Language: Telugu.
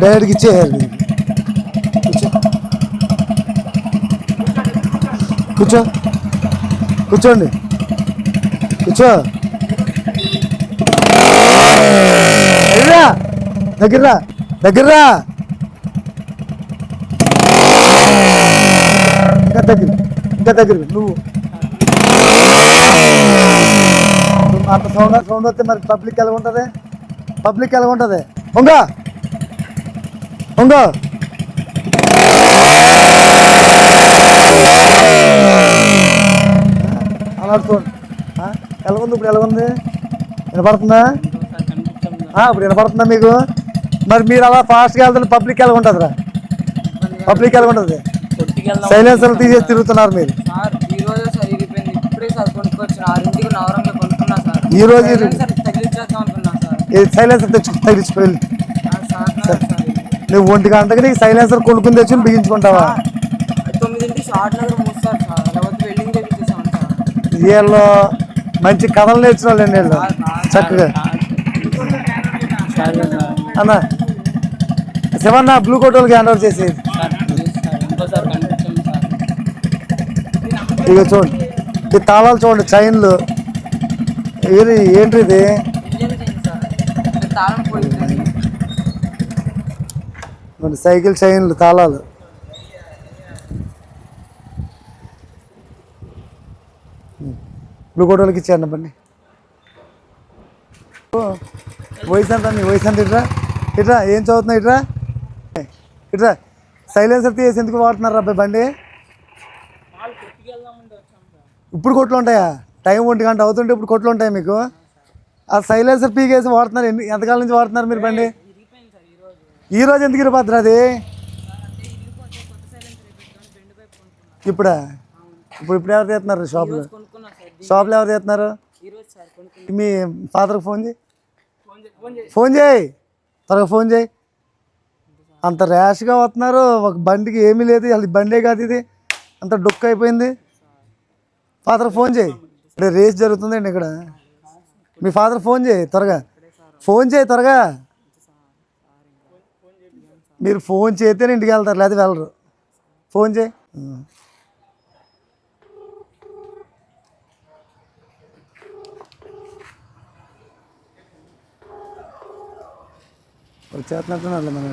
డైరెక్ట్గా ఇచ్చేయాలి. కూర్చో. కూర్చోండి. కూర్చో. దగ్గర్రా. దగ్గర్రా. ఇంకా దగ్గర. ఇంకా దగ్గర. నువ్వు. నువ్వు అంత సౌండ్ సౌండ్ వస్తే మరి పబ్లిక్ ఎలా ఉంటుంది? పబ్లిక్ ఎలా ఉంటుంది? ఉంగ ఉంగ అలా? ఎలా ఉంది ఇప్పుడు ఎలా ఉంది? వినపడుతుందా? ఇప్పుడు వినపడుతుందా మీకు? మరి మీరు అలా ఫాస్ట్గా వెళ్తే పబ్లిక్ ఎలా ఉంటుందిరా? పబ్లిక్ ఎలా ఉంటుంది? సైలెన్సర్ తీసేసి తిరుగుతున్నారు మీరు. ఈ రోజు ఈ సైలెన్సర్ తెచ్చు సార్ నువ్వు ఒంటి గంటకి నీకు సైలెన్సర్ కొనుక్కుని తెచ్చి బిగించుకుంటావా? వీళ్ళు మంచి కథలు నేర్చిన వాళ్ళండి వీళ్ళు చక్కగా. అన్న శివన్న బ్లూ కోట్ వాళ్ళకి హ్యాండ్ ఓవర్ చేసేది ఇక చూడండి. ఈ తాళాలు చూడండి చైన్లు ఇది ఏంటి ఇది తాళం పోయింది. మన సైకిల్ చైన్లు తాళాలు. బ్లూ కోటోలకి వాళ్ళకి ఇచ్చాను బండి. ఓ, వయసు ఎంత నీ వయసు ఎంత ఇట్రా? ఇట్రా ఏం చదువుతున్నావు ఇట్రా? ఇట్రా సైలెన్సర్ తీసి ఎందుకు వాడుతున్నారు అబ్బాయి బండి? ఇప్పుడు కొట్లు ఉంటాయా? టైం ఒంటి గంట అవుతుంటే ఇప్పుడు కొట్లు ఉంటాయి మీకు? ఆ సైలెన్సర్ పీకేసి వాడుతున్నారు. ఎన్ని ఎంతకాలం నుంచి వాడుతున్నారు మీరు బండి? ఈ రోజు ఎందుకు ఇరిపోద్దురు అది? ఇప్పుడా? ఇప్పుడు ఇప్పుడు ఎవరు తీస్తున్నారు షాప్లో? షాప్లో ఎవరు తీస్తున్నారు? మీ ఫాదర్కి ఫోన్ చేయి. ఫోన్ చేయి. త్వరగా ఫోన్ చేయి. అంత ర్యాష్గా వస్తున్నారు. ఒక బండికి ఏమీ లేదు. అది బండే కాదు ఇది. అంత డొక్ అయిపోయింది. ఫాదర్ ఫోన్ చేయి. రేస్ జరుగుతుందండి ఇక్కడ. మీ ఫాదర్ ఫోన్ చేయి త్వరగా. ఫోన్ చేయి త్వరగా. మీరు ఫోన్ చేస్తేనే ఇంటికి వెళ్తారు లేదా వెళ్ళరు. ఫోన్ చేయి. వచ్చేస్తున్నట్టున్నారు మన